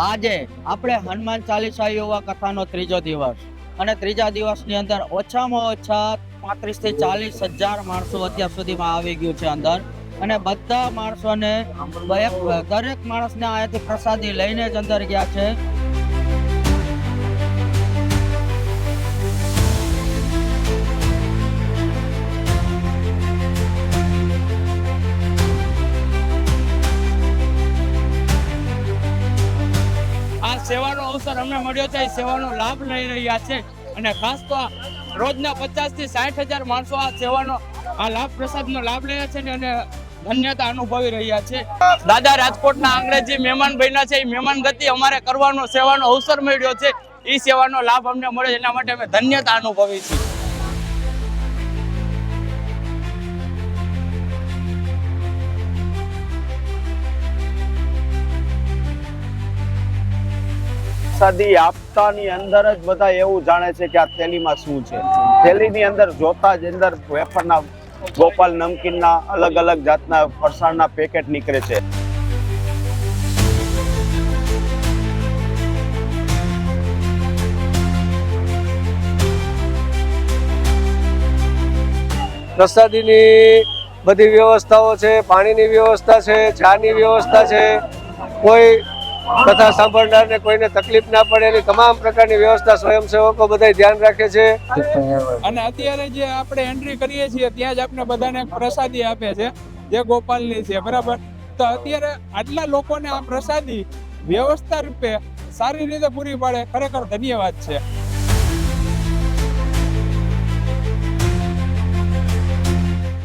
આજે આપણે હનુમાન ચાલીસા યુવા કથાનો ત્રીજો દિવસ. અને ત્રીજા દિવસની અંદર ઓછામાં ઓછા પાંત્રીસથી ચાલીસ હજાર માણસો અત્યાર સુધીમાં આવી ગયું છે અંદર. અને બધા માણસોને દરેક માણસને અહીંયાથી પ્રસાદી લઈને જ અંદર ગયા છે. સેવાનો અવસર અમને મળ્યો છે, એ સેવાનો લાભ લઈ રહ્યા છે. અને ખાસ તો રોજના પચાસથી સાઠ હજાર માણસો આ સેવાનો, આ લાભ પ્રસાદનો લાભ લે છે અને ધન્યતા અનુભવી રહ્યા છે. દાદા રાજકોટના અંગ્રેજી મહેમાન બન્યા છે, એ મહેમાન ગતિ અમારે કરવાનો, સેવાનો અવસર મળ્યો છે. એ સેવાનો લાભ અમને મળે છે એના માટે અમે ધન્યતા અનુભવી છીએ. પ્રસાદી આપતાની અંદર જ બધા એવું જાણે છે કે આ થેલીમાં શું છે. થેલીની અંદર જોતા જ અંદર વેફરના ગોપાલ નમકીનના અલગ અલગ જાતના ફરસાણના પેકેટ નીકળે છે. પ્રસાદીની બધી વ્યવસ્થાઓ છે, પાણીની વ્યવસ્થા છે, ચાની વ્યવસ્થા છે, કોઈ કથા સાંભળનારને કોઈને તકલીફ ના પડે, એની તમામ પ્રકારની વ્યવસ્થા સ્વયંસેવકો બધા ધ્યાન રાખે છે. અને અત્યારે જે આપણે એન્ટ્રી કરીએ છીએ, ત્યાં જ આપણે બધાને પ્રસાદી આપે છે, જે ગોપાલની છે, બરાબર? તો અત્યારે આટલા લોકોને આ પ્રસાદી વ્યવસ્થા રૂપે સારી રીતે પૂરી પાડે, ખરેખર ધન્યવાદ છે.